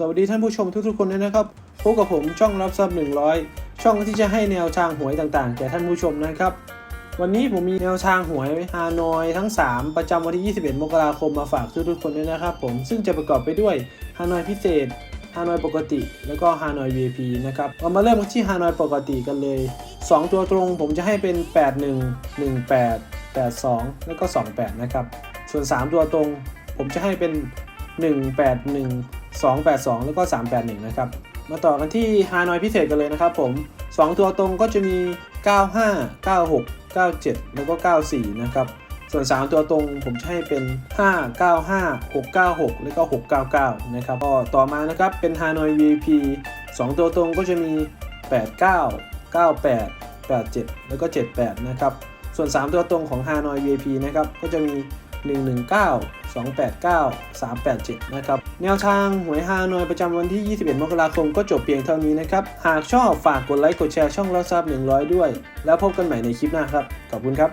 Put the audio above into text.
สวัสดีท่านผู้ชมทุกๆคนด้วยนะครับพบกับผมช่องรับทรัพย์100 ช่องที่จะให้แนวทางหวยต่างๆแก่ท่านผู้ชมนะครับ วันนี้ผมมีแนวทางหวยฮานอยทั้ง 3 ประจำวันที่ 21 มกราคมมาฝากทุกๆคนด้วยนะครับ ผมซึ่งจะประกอบไปด้วยฮานอยพิเศษฮานอยปกติ แล้วก็ฮานอย VIP นะครับเรามาเริ่มกันที่ฮานอยปกติกันเลย 2 ตัวตรงผมจะให้เป็น 81 18 82 แล้วก็ 28 นะครับ ส่วน 3 ตัวตรงผมจะให้เป็น 181 282 แล้วก็ 381 นะครับ มาต่อกันที่ฮานอยพิเศษกันเลยนะครับผม 2 ตัวตรงก็จะมี 95 96 97 แล้วก็ 94 นะครับ ส่วน 3 ตัวตรงผมจะให้เป็น 5 95 696 แล้วก็ 699 นะครับก็ต่อมานะครับเป็นฮานอย VIP 2 ตัวตรงก็จะมี 89 98 87 แล้วก็ 78 นะครับ ส่วน 3 ตัวตรงของ Hanoi VIP นะครับก็จะมี 119 289 387 นะครับ แนวทางหวยฮานอยประจำวันที่ 21 มกราคมก็จบเพียงเท่านี้นะครับ หากชอบฝากกดไลค์กดแชร์ช่องเราซับ100 ด้วย แล้วพบกันใหม่ในคลิปหน้าครับ ขอบคุณครับ